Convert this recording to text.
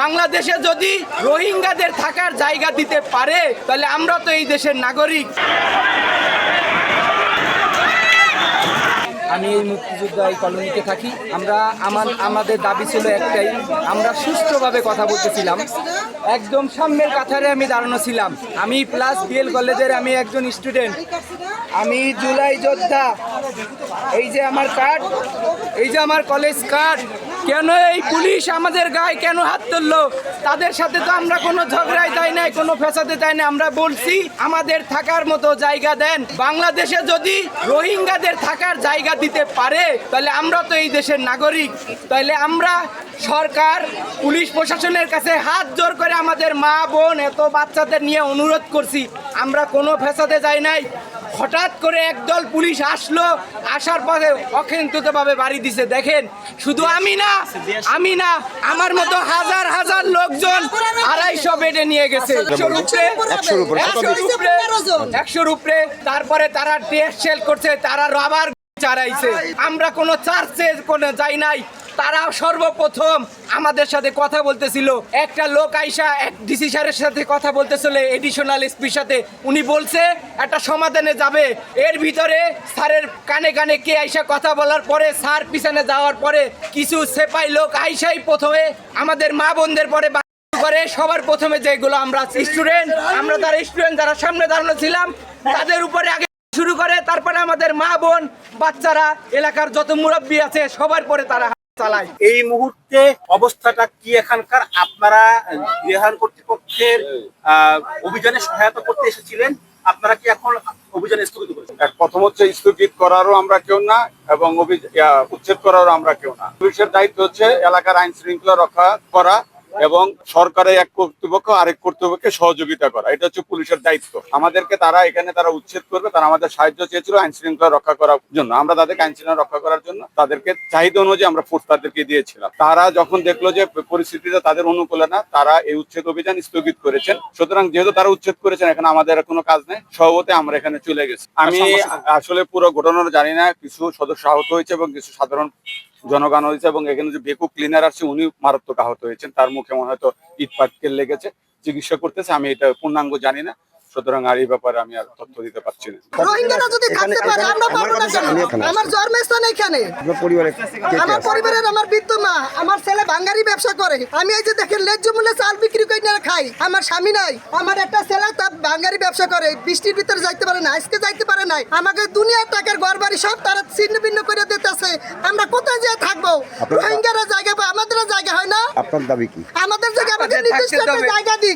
বাংলাদেশে যদি রোহিঙ্গাদের থাকার জায়গা দিতে পারে, তাহলে আমরা তো এই দেশের নাগরিক। আমি এই মুক্তিযুদ্ধ এই কলোনিতে থাকি। আমরা আমার, আমাদের দাবি ছিল একটাই, আমরা সুষ্ঠুভাবে কথা বলতেছিলাম। একদম সামনের কাতারে আমি দাঁড়ানো ছিলাম। আমি প্লাস বিএল কলেজের আমি একজন স্টুডেন্ট আমি জুলাই যোদ্ধা। এই যে আমার কার্ড এই যে আমার কলেজ কার্ড কেন এই পুলিশ আমাদের গায়ে কেন হাত তুললো? তাদের সাথে তো আমরা কোনো ঝগড়ায় যাই নাই, কোনো ফেসাতে যাই না আমরা বলছি, আমাদের থাকার মতো জায়গা দেন। বাংলাদেশে যদি রোহিঙ্গাদের থাকার জায়গা দিতে পারে, তাহলে আমরা তো এই দেশের নাগরিক। তাহলে আমরা সরকার, পুলিশ প্রশাসনের কাছে হাত জোর করে আমাদের মা বোন এত বাচ্চাদের নিয়ে অনুরোধ করছি। আমরা কোনো ফেসাতে যাই নাই। হঠাৎ করে একদল পুলিশ আসলো আসার পরে অখিন্তভাবে বাড়ি দিছে। দেখেন শুধু আমি না আমি না আমার মতো হাজার হাজার লোকজন আড়াইশো বেডে নিয়ে গেছে। একশোর উপরে তারপরে তারা টেস্ট সেল করছে তারা রাবার চারাইছে। আমরা কোনো চার্চে কোনো যাই নাই তারা সর্বপ্রথম আমাদের সাথে কথা বলতেছিল। একটা লোক আইসা এক ডিসি স্যারের সাথে কথা বলতেছিল এডিশনাল এসপির সাথে। উনি বলছে, একটা সমাধানে যাবে। এর ভিতরে স্যারের কানে কানে কে আইসা কথা বলার পরে, স্যার পিছনে যাওয়ার পরে কিছু সেপাই লোক আইসাই প্রথমে আমাদের মা বোনদের পরে করে। সবার প্রথমে যেগুলো আমরা স্টুডেন্ট আমরা তার স্টুডেন্ট যারা সামনে দাঁড়ানো ছিলাম, তাদের উপরে আগে শুরু করে। তারপরে আমাদের মা বোন, বাচ্চারা, এলাকার যত মুরব্বী আছে, সবার পরে তারা চালায়। এই মুহূর্তে অবস্থাটা কি এখানকার? আপনারা রেহান কর্তৃপক্ষের আহ, অভিযানে সহায়তা করতে এসেছিলেন। আপনারা কি এখন অভিযান স্থগিত করেছেন? প্রথম হচ্ছে স্থগিত করারও আমরা কেউ না এবং অভি- উচ্ছেদ করারও আমরা কেউ না। পুলিশের দায়িত্ব হচ্ছে এলাকার আইন শৃঙ্খলা রক্ষা করা। এবং সরকারের এক কর্তৃপক্ষ আরেক কর্তৃপক্ষকে সহযোগিতা করা। এটা হচ্ছে পুলিশের দায়িত্ব। আমাদেরকে তারা এখানে তারা উচ্ছেদ করবে তারা আমাদের সাহায্য চেয়েছিল আইন শৃঙ্খলা রক্ষা করার জন্য। আমরা তাদেরকে আইন শৃঙ্খলা রক্ষা করার জন্য তাদেরকে চাহিদা অনুযায়ী আমরা ফোর্স তাদেরকে দিয়েছিলাম। তারা যখন দেখল যে পরিস্থিতিটা তাদের অনুকূলে না তারা এই উচ্ছেদ অভিযান স্থগিত করেছেন। সুতরাং যেহেতু তারা উচ্ছেদ করেছেন এখানে আমাদের কোনো কাজ নেই। সহবতে আমরা এখানে চলে গেছি। আমি আসলে পুরো ঘটনাটা জানি না। কিছু সদস্য আহত হয়েছে এবং কিছু সাধারণ জনগণ হয়েছে এবং এখানে যে বেকু ক্লিনার আছে উনি মারাত্মক আহত হয়েছেন। তার মুখে মনে হয়তো ইট পাটকেল লেগেছে, চিকিৎসা করতেছে। আমি এটা পূর্ণাঙ্গ জানি না। সুতরাং আর এই ব্যাপারে আমি আর তথ্য দিতে পারছি না। রোহিঙ্গারা যদি থাকতে পারে আমরা পারব না কেন? আমি এখানে আছি। আমার জন্মস্থান এখানে। আপনার পরিবারে কে কে আমার পরিবারের আমার বৃদ্ধ মা আমার ছেলে বাঙ্গারি ব্যবসা করে। আমি এই যে দেখেন ন্যায্য মূল্যে চাল বিক্রি করে খাই। আমার স্বামী নাই। আমার একটা ছেলে বাঙ্গারি ব্যবসা করে। বৃষ্টির ভিতরে যাইতে পারে না আজকে যাইতে পারে নাই। আমাকে দুনিয়ার টাকার ঘর বাড়ি সব তারা ছিন্ন ভিন্ন করে দিতেছে। আমরা কোথায় যেয়ে থাকব? রোহিঙ্গারা জায়গা বা আমাদের জায়গা হয় না? আপনার দাবি কি? আমাদের জায়গা আমাদের নির্দিষ্ট। জায়গা দিক।